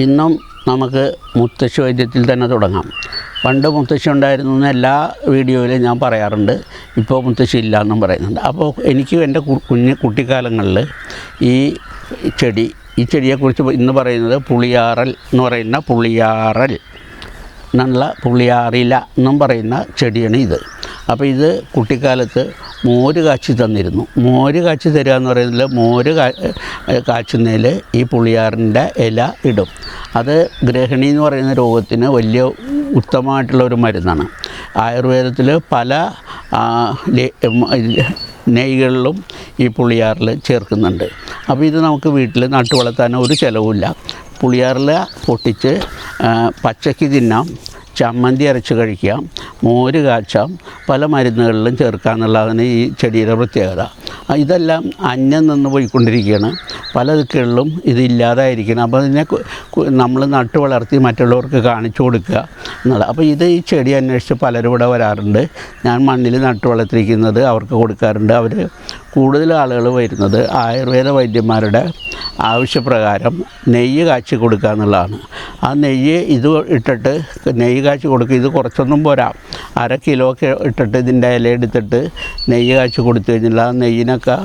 ഇന്നും നമുക്ക് മുത്തശ്ശി വൈദ്യത്തിൽ തന്നെ തുടങ്ങാം. പണ്ട് മുത്തശ്ശി ഉണ്ടായിരുന്നു എന്ന് എല്ലാ വീഡിയോയിലും ഞാൻ പറയാറുണ്ട്. ഇപ്പോൾ മുത്തശ്ശി ഇല്ല എന്നും പറയുന്നുണ്ട്. അപ്പോൾ എനിക്ക് എന്റെ കുഞ്ഞ് കുട്ടിക്കാലങ്ങളിൽ ഈ ചെടി ഈ ചെടിയെക്കുറിച്ച് ഇന്ന് പറയുന്നത് പുളിയാറൽ എന്ന് പറയുന്ന പുളിയാറൽ എന്നുള്ള പുളിയാറില എന്നും പറയുന്ന ചെടിയാണ് ഇത്. അപ്പോൾ ഇത് കുട്ടിക്കാലത്ത് മോര് കാച്ചി തന്നിരുന്നു. മോര് കാച്ചി തരിക എന്ന് പറയുന്നത് മോര് കാച്ചുന്നതിൽ ഈ പുളിയാറിന്റെ ഇല ഇടും. അത് ഗ്രഹിണി എന്ന് പറയുന്ന രോഗത്തിന് വലിയ ഉത്തമമായിട്ടുള്ള ഒരു മരുന്നാണ്. ആയുർവേദത്തിൽ പല നെയ്കളിലും ഈ പുളിയാറിൽ ചേർക്കുന്നുണ്ട്. അപ്പോൾ ഇത് നമുക്ക് വീട്ടിൽ നട്ടു വളർത്താൻ ഒരു ചിലവുമില്ല. പുളിയാറിൽ പൊട്ടിച്ച് പച്ചയ്ക്ക് തിന്നാം. ചമ്മന്തി അരച്ച് കഴിക്കാം മോര് കാച്ചാം പല മരുന്നുകളിലും ചേർക്കാം എന്നുള്ളതാണ് ഈ ചെടിയുടെ പ്രത്യേകത. ഇതെല്ലാം അന്യം നിന്ന് പോയിക്കൊണ്ടിരിക്കുകയാണ്. പല ദിക്കുകളിലും ഇതില്ലാതായിരിക്കണം അപ്പോൾ ഇതിനെ നമ്മൾ നട്ടു വളർത്തി മറ്റുള്ളവർക്ക് കാണിച്ചു കൊടുക്കുക എന്നുള്ളത്. അപ്പോൾ ഇത് ഈ ചെടി അന്വേഷിച്ച് പലരും ഇവിടെ വരാറുണ്ട്. ഞാൻ മണ്ണിൽ നട്ടു വളർത്തിയിരിക്കുന്നത് അവർക്ക് കൊടുക്കാറുണ്ട്. അവർ കൂടുതൽ ആളുകൾ വരുന്നത് ആയുർവേദ വൈദ്യന്മാരുടെ ആവശ്യപ്രകാരം നെയ്യ് കാച്ചി കൊടുക്കുക എന്നുള്ളതാണ്. ആ നെയ്യ് ഇത് ഇട്ടിട്ട് നെയ്യ് കാച്ചി കൊടുക്കുക ഇത് കുറച്ചൊന്നും പോരാ. അര കിലോ ഒക്കെ ഇട്ടിട്ട് ഇതിന്റെ ഇല എടുത്തിട്ട് നെയ്യ് കാച്ചി കൊടുത്തു കഴിഞ്ഞാൽ ആ നെയ്യിനൊക്കെ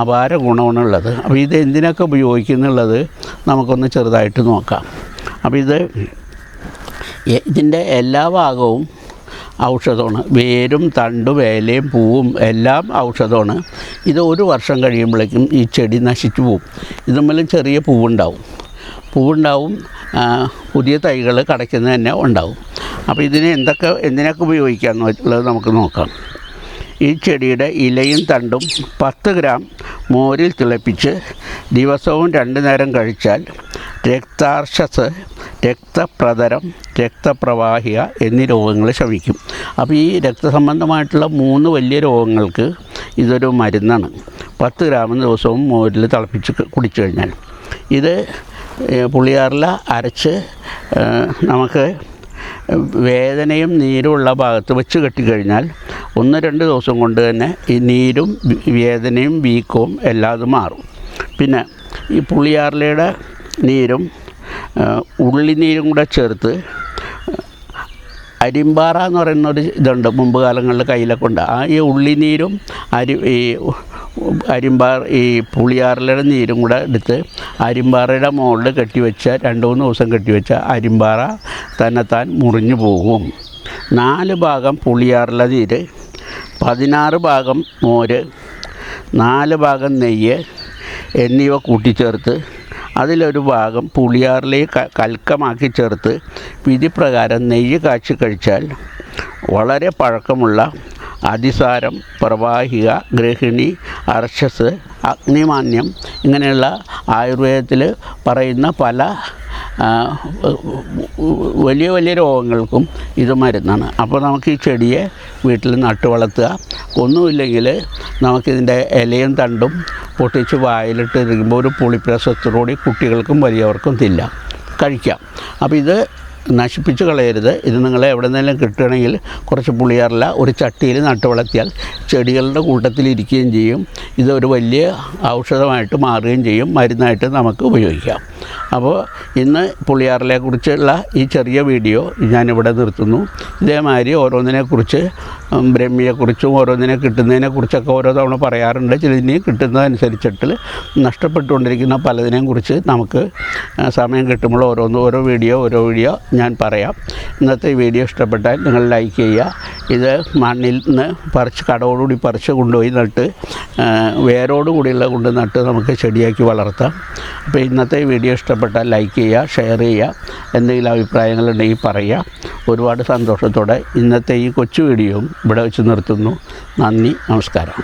അപാര ഗുണമാണ് ഉള്ളത്. അപ്പോൾ ഇത് എന്തിനൊക്കെ ഉപയോഗിക്കുന്നുള്ളത് നമുക്കൊന്ന് ചെറുതായിട്ട് നോക്കാം. അപ്പോൾ ഇത് ഇതിന്റെ എല്ലാ ഭാഗവും ഔഷധമാണ്. വേരും തണ്ടും ഇലയും പൂവും എല്ലാം ഔഷധമാണ്. ഇത് ഒരു വർഷം കഴിയുമ്പോഴേക്കും ഈ ചെടി നശിച്ചു പോവും. ഇതുമ്മലും ചെറിയ പൂവുണ്ടാവും. പൂവുണ്ടാവും പുതിയ തൈകൾ കടയ്ക്കുന്നത് തന്നെ ഉണ്ടാവും. അപ്പോൾ ഇതിനെ എന്തൊക്കെ എന്തിനൊക്കെ ഉപയോഗിക്കാമെന്ന് വെച്ചുള്ളത് നമുക്ക് നോക്കാം. ഈ ചെടിയുടെ ഇലയും തണ്ടും പത്ത് ഗ്രാം മോരിൽ തിളപ്പിച്ച് ദിവസവും രണ്ട് നേരം കഴിച്ചാൽ രക്താർശസ് രക്തപ്രതരം രക്തപ്രവാഹിക എന്നീ രോഗങ്ങൾ ശമിക്കും. അപ്പോൾ ഈ രക്തസംബന്ധമായിട്ടുള്ള മൂന്ന് വലിയ രോഗങ്ങൾക്ക് ഇതൊരു മരുന്നാണ്. പത്ത് ഗ്രാം ദിവസവും മോരിൽ തിളപ്പിച്ച് കുടിച്ചു കഴിഞ്ഞാൽ. ഇത് പുളിയാറില അരച്ച് നമുക്ക് വേദനയും നീരുമുള്ള ഭാഗത്ത് വെച്ച് കെട്ടിക്കഴിഞ്ഞാൽ ഒന്ന് രണ്ട് ദിവസം കൊണ്ട് തന്നെ ഈ നീരും വേദനയും വീക്കവും എല്ലാം മാറും. പിന്നെ ഈ പുളിയാറിലയുടെ നീരും ഉള്ളിനീരും കൂടെ ചേർത്ത് അരിമ്പാറ എന്ന് പറയുന്ന ഒരു ഇതുണ്ട് മുമ്പ് കാലങ്ങളിൽ കയ്യിലൊക്കെ ഉണ്ട്. ആ ഈ ഉള്ളിനീരും അരി ഈ അരിമ്പാറ ഈ പുളിയാറിലയുടെ നീരും കൂടെ എടുത്ത് അരിമ്പാറയുടെ മുകളിൽ കെട്ടിവെച്ച രണ്ട് മൂന്ന് ദിവസം കെട്ടിവെച്ച അരിമ്പാറ തന്നെത്താൻ മുറിഞ്ഞു പോകും. നാല് ഭാഗം പുളിയാറിലെ നീര് പതിനാറ് ഭാഗം മോര് നാല് ഭാഗം നെയ്യ് എന്നിവ കൂട്ടിച്ചേർത്ത് അതിലൊരു ഭാഗം പുളിയാറിലെ ക- കൽക്കമാക്കി ചേർത്ത് വിധിപ്രകാരം നെയ്യ് കാച്ചി കഴിച്ചാൽ വളരെ പഴക്കമുള്ള അതിസാരം പ്രവാഹിക ഗൃഹിണി അർശസ് അഗ്നിമാന്യം ഇങ്ങനെയുള്ള ആയുർവേദത്തിൽ പറയുന്ന പല വലിയ വലിയ രോഗങ്ങൾക്കും ഇത് മരുന്നാണ്. അപ്പോൾ നമുക്ക് ഈ ചെടിയെ വീട്ടിൽ നട്ടു വളർത്തുക. ഒന്നുമില്ലെങ്കിൽ നമുക്കിതിന്റെ ഇലയും തണ്ടും പൊട്ടിച്ച് വായിലിട്ട് ഇരിക്കുമ്പോൾ ഒരു പുളിപ്രസത്തോടുകൂടി കുട്ടികൾക്കും വലിയവർക്കും തില്ലാം കഴിക്കാം. അപ്പോൾ ഇത് നശിപ്പിച്ച് കളയരുത്. ഇത് നിങ്ങളെ എവിടെ നിന്നെങ്കിലും കിട്ടുകയാണെങ്കിൽ കുറച്ച് പുളിയാറില്ല ഒരു ചട്ടിയിൽ നട്ടു വളർത്തിയാൽ ചെടികളുടെ കൂട്ടത്തിലിരിക്കുകയും ചെയ്യും. ഇതൊരു വലിയ ഔഷധമായിട്ട് മാറുകയും ചെയ്യും. മരുന്നായിട്ട് നമുക്ക് ഉപയോഗിക്കാം. അപ്പോൾ ഇന്ന് പുള്ളിയാറിലെ കുറിച്ചുള്ള ഈ ചെറിയ വീഡിയോ ഞാനിവിടെ നിർത്തുന്നു. ഇതേമാതിരി ഓരോന്നിനെക്കുറിച്ച് കുറിച്ച് ബ്രഹ്മിയെക്കുറിച്ചും ഓരോന്നിനെ കിട്ടുന്നതിനെക്കുറിച്ചൊക്കെ ഓരോ തവണ പറയാറുണ്ട്. ചിലതിനെയും കിട്ടുന്നതനുസരിച്ചിട്ട് നഷ്ടപ്പെട്ടുകൊണ്ടിരിക്കുന്ന പലതിനെയും കുറിച്ച് നമുക്ക് സമയം കിട്ടുമ്പോൾ ഓരോന്ന് ഓരോ വീഡിയോ ഓരോ വീഡിയോ ഞാൻ പറയാം. ഇന്നത്തെ വീഡിയോ ഇഷ്ടപ്പെട്ടാൽ നിങ്ങൾ ലൈക്ക് ചെയ്യുക. ഇത് മണ്ണിൽ നിന്ന് പറിച്ച് കടവോടുകൂടി പറിച്ച് കൊണ്ടുപോയി നട്ട് വേരോടുകൂടിയുള്ള കൊണ്ട് നട്ട് നമുക്ക് ചെടിയാക്കി വളർത്താം. അപ്പോൾ ഇന്നത്തെ വീഡിയോ ഇഷ്ടപ്പെട്ടാൽ ലൈക്ക് ചെയ്യുക ഷെയർ ചെയ്യുക എന്തെങ്കിലും അഭിപ്രായങ്ങളുണ്ടെങ്കിൽ പറയുക. ഒരുപാട് സന്തോഷത്തോടെ ഇന്നത്തെ ഈ കൊച്ചു വീഡിയോയും ഇവിടെ വെച്ച് നിർത്തുന്നു. നന്ദി നമസ്കാരം.